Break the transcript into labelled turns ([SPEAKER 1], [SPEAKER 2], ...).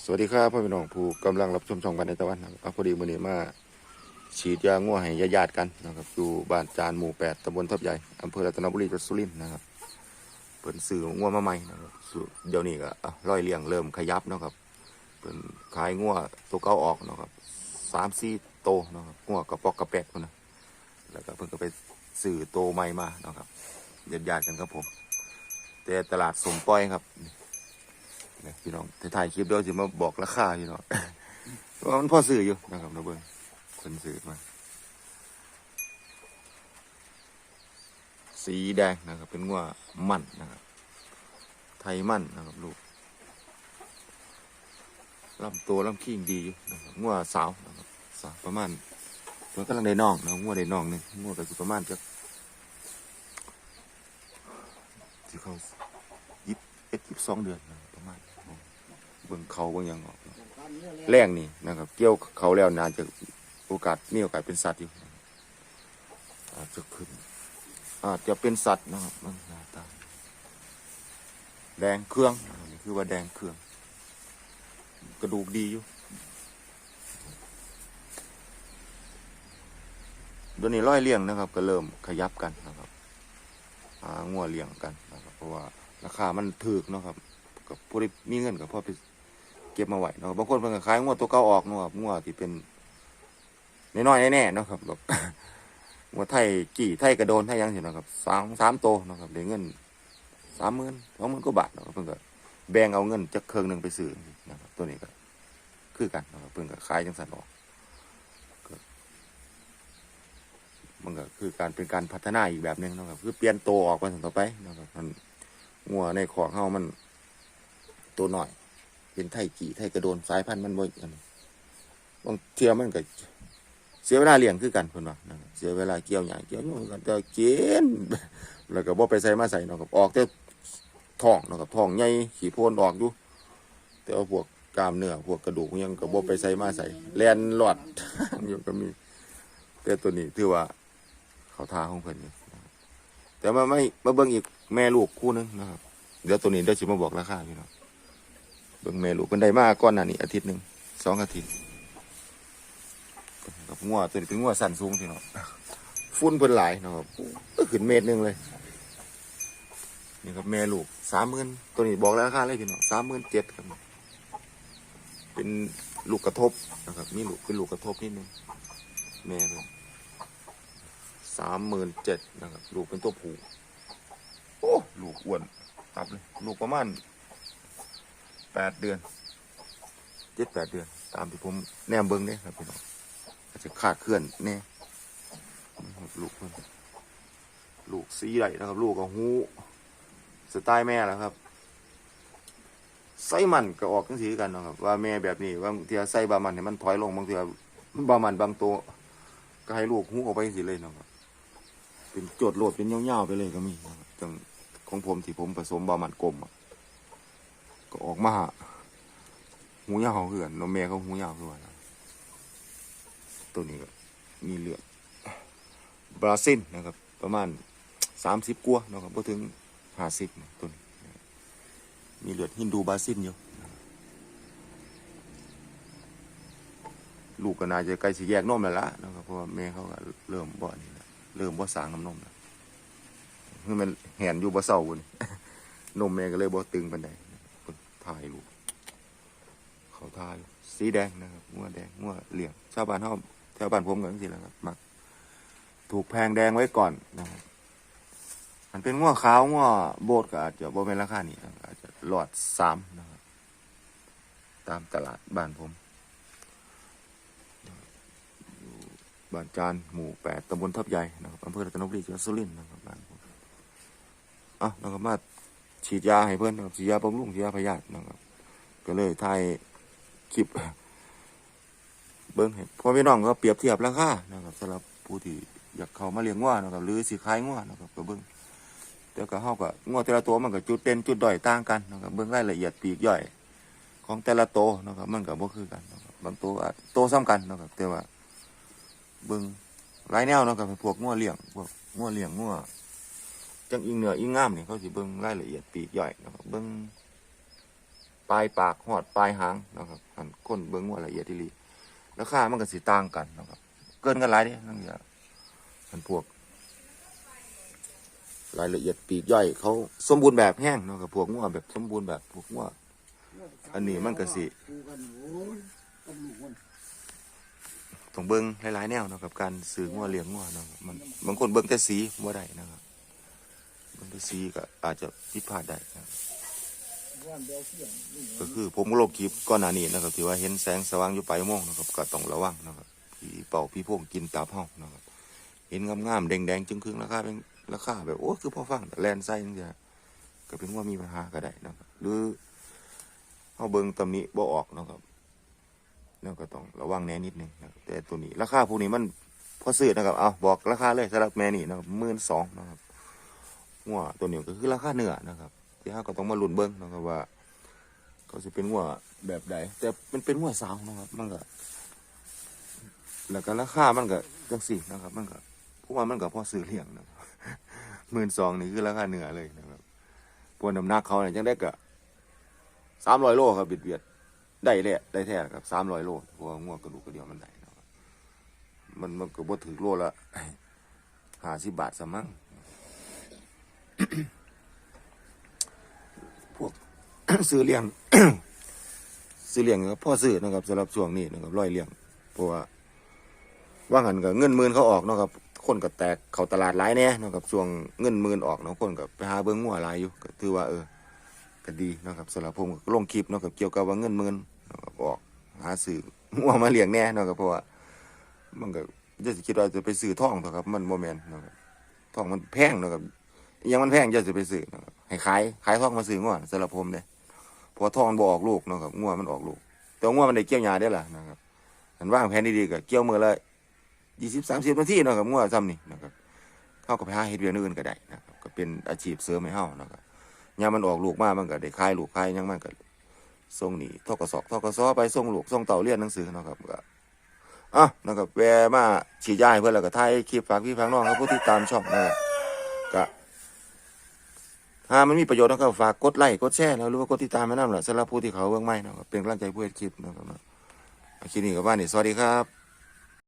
[SPEAKER 1] สวัสดีครับพ่อพี่น้องผู้กำลังรับชมช่องบันในตะวันะครับพอดีมือนี้มาฉีดยาง่วงให้ญาติๆกันนะครับอยู่บ้านจานหมู่แปดตำบลทับใหญ่อำเภอรัตนบุรีจังหวัดสุรินทร์นะครับเปิดสื่อง่วงมาใหม่นะครับเดี๋ยวนี้ก็ร้อยเลี้ยงเริ่มขยับนะครับเปิดขายง่วงตัวเก่าออกนะครับสามสี่โตนะครับง่วงกระปอกกระแปดคนนะแล้วก็เพิ่งก็ไปสื่อโตใหม่มานะครับญาติๆกันครับผม แต่ตลาดสมปล่อยครับ นะพี่น้องถ่ายคลิปเดี๋ยวจะมาบอกราคาพี่น้องว่ามันพอซื้ออยู่นะครับนะเบิ้งคนซื้อมา สีแดงนะครับ เป็นงัวมันนะครับ ไทยมันนะครับลูกลำตัวลำขี้งดีอยู่นะครับงัวสาวนะครับสาวประมาณตัวกำลังได้น้องนะงัวได้น้องหนึงงัวก็สิประมาณจะที่เขายิบเอ็ดยิบสองเดือนนะครับ บิ่งเขาเบิ่งหยังออกแรงนี่นะครับ เกี่ยวเขาแล้วนานจะโอกาสมีโอกาสเป็นสัตว์อยู่อาจจะขึ้น อาจจะเป็นสัตว์นะครับมันหน้าตาแดงเครื่องนี่คือว่าแดงเครื่อง กระดูกดีอยู่เดี๋ยวนี้ร้อยเลี้ยงนะครับ ก็เริ่มขยับกันนะครับหางัวเลี้ยงกันนะครับเพราะว่าราคามันถูกเนาะครับกับผู้ที่มีเงินกับพ่อไป เก็บมาไหวเนาะบางคนเพิ่นก็ขายงวดตัวเก่าออกเนาะครับงวดที่เป็นน้อยๆแน่ๆเนาะครับแบบงวดไทยกี่ไทยกระโดนไทยยังสิเนาะครับสามสามโตเนาะครับได้เงินสามหมื่นสองหมื่นกว่าบาทเนาะเพิ่นก็แบ่งเอาเงินจากเครื่องหนึ่งไปซื้อนะครับตัวนี้ก็คือกันเนาะครับเพิ่นก็ขายจังสันออกก็มันก็คือการเป็นการพัฒนาอีกแบบหนึ่งเนาะครับคือเปลี่ยนโตวออกไปต่อไปเนาะครับมันงัวในของเฮามันตัวหน่อย เป็นไทยกี่ไทยกระโดนสายพันธุ์มันบ่อันนี้บางเทียมันก็เสียเวลาเลี้ยงคือกันเพิ่นว่านะเสียเวลาเกี่ยวหญ้าเกี่ยวหยังกันแต่เกินแล้วก็บ่ไปใส่มาใส่เนาะครับออกแต่ท้องเนาะครับท้องใหญ่ขี้โพนออกอยู่แต่ว่าพวกกล้ามเนื้อพวกกระดูกยังก็บ่ไปใส่มาใส่แลนหลอดอยู่ก็มีแต่ตัวนี้ถือว่าเขาทาของเพิ่นอยู่แต่มาไม่มาเบิ่งอีกแม่ลูกคู่นึงนะครับ เดี๋ยวตัวนี้เดี๋ยวสิมาบอกราคาพี่น้อง เบิ่งแม่ลูกเป็นได้มากก้อนหน้านี้อาทิตย์หนึ่งสองอาทิตย์กับงัวตัวนี้เป็นงัวสันสูงพี่น้องฟุ้นเพิ่นหลายเนาะครับก็ขึ้นเมตรหนึ่งเลยนี่ครับแม่ลูกสามหมื่นตัวนี้บอกแล้วราคาเลยพี่น้องสามหมื่นเจ็ดครับเป็นลูกกระทบนะครับมีลูกเป็นลูกกระทบนิดนึงแม่เลยสามหมื่นเจ็ดนะครับ ลูกเป็นตัวผูโอ้ลูกอ้วนตับเลย ลูกประมาณ แปดเดือนเจ็ดแปดเดือน ตามที่ผมแนมเบิ้งเนี่ยครับพี่น้องอาจจะขาดเคลื่อนแน่ลูกเพิ่นลูกสีไหลนะครับ ลูกกับหูสไตล์แม่แหละครับไส้มันก็ออกทั้งสีกันนะครับ ว่าแม่แบบนี้ว่าบางทีไส้บามันเนี่ยมันถอยลงบางทีบามันบางตัวก็ให้ลูกหูออกไปสิเลยนะครับเป็นโจดโหลดเป็นเงาๆไปเลยก็มีจังของผมที่ผมผสมบามันกลมอะ ก็ออกมาหูยาวเหือนนมแม่เขาหูยาวคือว่านตัวนี้ก็มีเหลือดบราซิลนะครับ ประมาณสามสิบกัวนะครับพอถึงห้าสิบตัวนี้มีเหลือดฮินดูบราซิลอยู่ลูกก็น่าจะใกล้สิแยกนมแล้วละนะครับเพราะแม่เขาก็เริ่มบ่นี่แล้วเริ่มบ่อสางน้ำนมแล้วคือมันแหนอยู่บ่อเศร้าบุนนมแม่ก็เลยบ่อตึงปานใด ถ่ายรูปเขาถ่ายสีแดงนะครับงัวแดงงัวเหลี่ยงชาวบ้านเขาชาวบ้านผมก็จังซี่แหละครับมักถูกแพงแดงไว้ก่อนนะครับมันเป็นงัวขาวงัวโบดก็อาจจะบ่เป็นราคานี้อาจจะหลอดสามนะครับตามตลาดบ้านผมบ้านจานหมู่แปดตำบลทับใหญ่นะครับอำเภอรัตนบุรีจังหวัดสุรินทร์นะครับบ้านผมอะแล้วก็มา ฉีดยาให้เพื่อนนะครับฉีดยาบำรุงฉีดยาพยาธินะครับ ก็เลยถ่ายคลิป เบิ้งให้พ่อพี่น้องก็เปรียบเทียบราคานะครับสำหรับผู้ที่อยากเข้ามาเลี้ยงงัวนะครับหรือสิขายงัวนะครับก็เบิ้งแต่ก็เฮาก็งัวแต่ละตัวมันก็จุดเด่นจุดด้อยต่างกันนะครับเบิ้งรายละเอียดปีกย่อย ของแต่ละตัวนะครับ มันก็บ่คือกันนะครับบางตัวอาจโตซ้ำกันนะครับแต่ว่าเบิ้งหลายแนวนะครับพวกงัวเลี้ยงพวกงัวเลี้ยงงัว จังอิงเหนืออิงงามนี่เขาสิเบิ่งรายละเอียดปีกย่อยนะครับเบิ่งปลายปากหอดปลายหางนะครับอันก้นเบิ้งว่าละเอียดที่ลีราคามันก็สิต่างกันนะครับ เกินกันหลายเด้นั่นอย่ามันพวก รายละเอียดปีกย่อย เขาสมบูรณ์แบบแห้งนาะกับพวกงัวแบบสมบูรณ์แบบพวกงัวอันนี้มันก็สิต้องเบิ้งหลายๆแนวนาะกับการซื้องัวเลี้ยงงัวนะครับมันบางคนเบิ้งแต่สีบ่ได้นะครับ เบิ้งแต่สีก็อาจจะผิดพลาดได้นะครับ
[SPEAKER 2] ว่านเดียวเสียงลูก
[SPEAKER 1] ก็คือผมก็ลบคลิปก่อนหน้านี้นะครับที่ว่าเห็นแสงสว่างอยู่ปลายอุโมงค์นะครับก็ต้องระวังนะครับพี่เป่าพี่พวงกินตับเฮานะครับเห็นงามๆแดงๆจึงครึ่งราคาเป็นราคาแบบโอ้คือพอฟังแต่แลนไส้จังซี่ก็เป็นว่ามีปัญหาก็ได้นะครับหรือเฮาเบิ่งตำหนิบ่ออกนะครับแล้วก็ต้องระวังแหน่นิดนึงนะครับแต่ตัวนี้ราคาพวกนี้มันพอซื้อนะครับเอาบอกราคาเลยสำหรับแม่นี่นะครับหมื่นสองนะครับ งัวตัวนี้ก็คือราคาเนื้อนะครับ ที่เฮาก็ต้องมาลุ้นเบิ่งนะครับว่า เขาจะเป็นงัวแบบใดแต่มันเป็นงัวสาวนะครับ มันก็แล้วก็ราคามันก็จังสี่นะครับ มันก็พราะว่ามันก็พอซื้อเลี้ยงนะครับหมื่นสองนี่คือราคาเนื้อเลยนะครับพวกน้ำหนักเขาเนี่ยยังได้ก็สามร้อยโลครับบิดเบียดได้แหละได้แท้ครับสามร้อยโลเพราะว่างัวกระดูกกระเดียวมันได้นะครับมันมันก็บ่ถือโลละห้าสิบบาทสมั่ง พวกซื้อเลี้ยงซื้อเลี้ยงครับพ่อซื้อนะครับสำหรับช่วงนี้นะครับร้อยเลี้ยงเพราะว่าว่างันกับเงินหมื่นเขาออกนะครับ คนก็แตกเขาตลาดหลายแน่นะครับช่วงเงินหมื่นออกนะคนก็ไปหาเบิ้งงัวหลายอยู่ก็ถือว่า เออก็ดีนะครับสำหรับผมก็ลงคลิปนะครับเกี่ยวกับว่าเงินหมื่นนะครับออกหาซื้องัวมาเลี้ยงแน่นะครับเพราะว่ามันก็จะสิคิดว่าจะไปซื้อท่องนะครับ มันโมแมนเนาะครับทองมันแพงนะครับ ยังมันแพงจะสิไปซื้อเนะครับให้ขายขายทองมาซื้องัวสำหรับผมเนี่ยพราะทองมันบ่ออกลูกเนาะครับงัวมันออกลูก แต่ว่างัวมันได้เกี่ยวหญ้าได้ล่ะนะครับอันว่างแผนดีๆก็เกี่ยวมือละยี่สิบสามสิบนาทีเนาะครับงัวซ้ำนี่นะครับเข้ากับไปหาเฮ็ดเวียนอื่นก็ได้นะครับก็เป็นอาชีพเสริมให้เฮานะครับยามันออกลูกมามันก็ได้ขายลูกขายยังมันก็ส่งหนีทกศทกศไปส่งลูกส่งเต่าเรียนหนังสือเนาะครับก็อะนะครับแวะมาฉีดยาให้เพื่อนแล้วก็ถ่ายคลิปฝากพี่ฝากน้องครับผู้ที่ตามช่องนะครับก็้ามันมีประโยชน์นะครับฝากกดไลค์กดแชร์แล้วหรือว่ากดติดตามแม่นำล่ะสำหรับผู้ที่เขาเบื้องไม่นะครับเป็นกำลังใจผู้เอ็ดคลิปนะครับนะคลิปนี้ก็ว่านี่สวัสดีครับ